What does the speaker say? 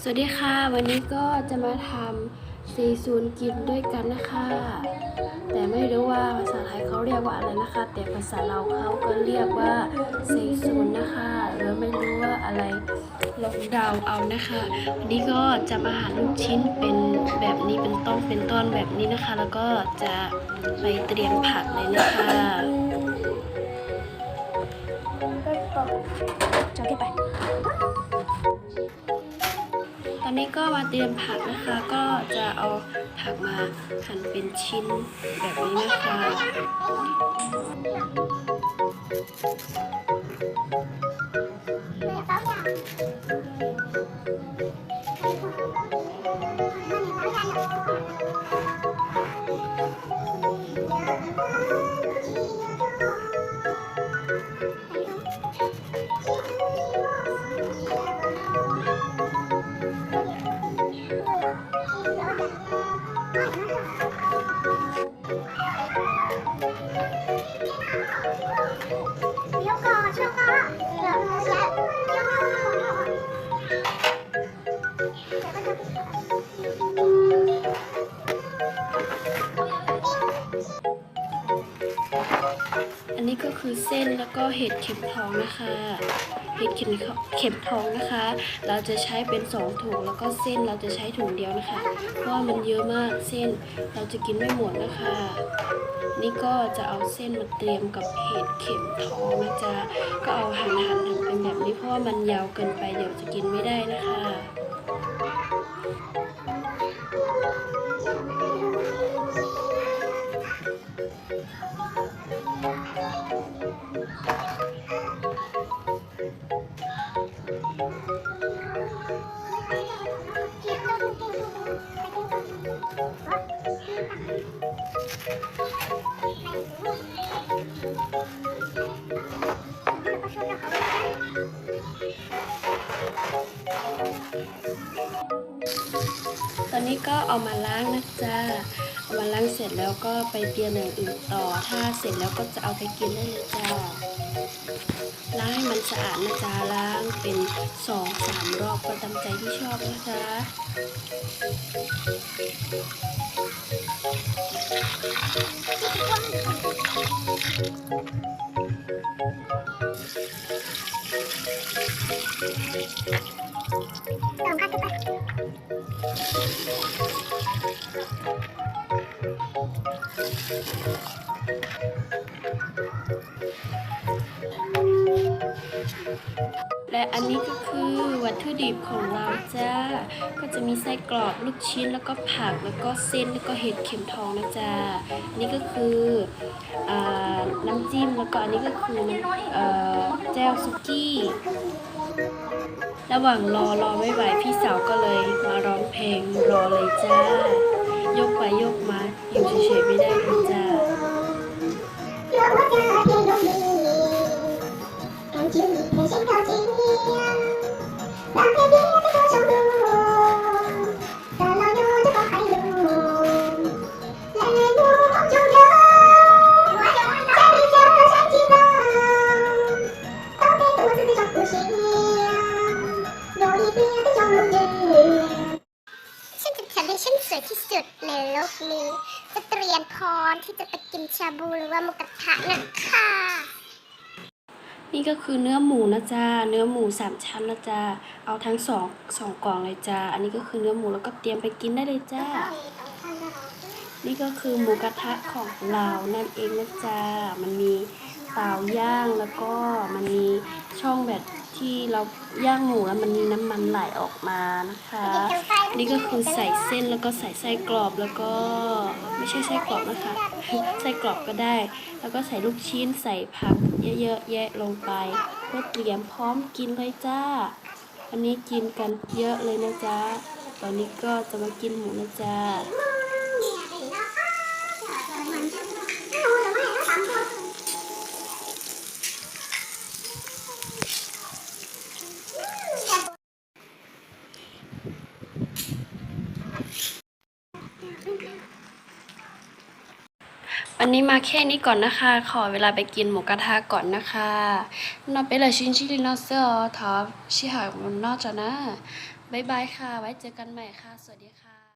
สวัสดีค่ะ วันนี้ก็จะมาทำซีซูนกินด้วยกันนะคะ แต่ไม่รู้ว่าภาษาไทยเขาเรียกว่าอะไรนะคะ แต่ภาษาเราเขาก็เรียกว่าซีซูนนะคะหรือไม่รู้ว่าอะไรลองเดาเอานะคะวันนี้ก็จะมาหาลูกชิ้นเป็นแบบนี้เป็นต้นเป็นต้นแบบนี้นะคะ แล้วก็จะไปเตรียมผักเลยนะคะจอดไป นนี้ก็มาเตรียมผักนะคะ ก็จะเอาผักมาหั่นเป็นชิ้นแบบนี้นะคะอัน ก็คือเส้นแล้วก็เห็ดเข็มทองนะคะ เห็ดเข็มเข็มทองนะคะ เราจะใช้เป็นสองถุงแล้วก็เส้นเราจะใช้ถุงเดียวนะคะ เพราะว่ามันเยอะมากเส้นเราจะกินไม่หมดนะคะ นี่ก็จะเอาเส้นมาเตรียมกับเห็ดเข็มทองนะจ๊ะก็เอาหั่นหั่นหั่นเป็นแบบนี้เพราะว่ามันยาวเกินไปเดี๋ยวจะกินไม่ได้นะคะ ตอนนี้ก็เอามาล้างนะจ๊ะ วันล้างเสร็จแล้วก็ไปเตรียมอย่างอื่นต่อ ถ้าเสร็จแล้วก็จะเอาไปกินได้เลยจ้า ล้างให้มันสะอาดนะจ๊ะล้างเป็นสองสามรอบก็ตามใจที่ชอบนะคะ และอันนี้ก็คือวัตถุดิบของเราจ้า ก็จะมีไส้กรอกลูกชิ้นแล้วก็ผักแล้วก็เส้นแล้วก็เห็ดเข็มทองนะจ๊ะอันนี่ก็คืออน้ำจิ้มแล้วก็อันนี้ก็คือน้ำเอ่อแจ่วซุกี้ ระหว่างรอรอไม่ไหวพี่สาวก็เลยมาร้องเพลงรอเลยจ้า ฉันจะทำให้ฉันสวยที่สุดในโลกนี้ จะเตรียมพร้อมที่จะไปกินชาบูหรือว่ามูกระทะนะคะ นี่ก็คือเนื้อหมูนะจ๊ะเนื้อหมูสามชั้นนะจ๊ะเอาทั้งสองสองกล่องเลยจ้าอันนี้ก็คือเนื้อหมูแล้วก็เตรียมไปกินได้เลยจ้านี่ก็คือหมูกระทะของเรานั่นเองนะจ๊ะมันมีเตาย่างแล้วก็มันมีช่องแบบที่เราย่างหมูแล้วมันมีน้ำมันไหลออกมานะคะ นี่ก็คือใส่เส้นแล้วก็ใส่ไส้กรอบแล้วก็ไม่ใช่ไส้กรอบนะคะไส้กรอบก็ได้ แล้วก็ใส่ลูกชิ้นใส่ผักเยอะๆแยะลงไปเพื่อเตรียมพร้อมกินเลยจ้าอันนี้กินกันเยอะเลยนะจ๊ะตอนนี้ก็จะมากินหมูนะจ๊ะ ไป วันนี้มาแค่นี้ก่อนนะคะ ขอเวลาไปกินหมูกระทะก่อนนะคะนอไปเลยชินชิลินอเซอร์ทอชิหามันนอกจานะ บ๊ายบายค่ะ ไว้เจอกันใหม่ค่ะ สวัสดีค่ะ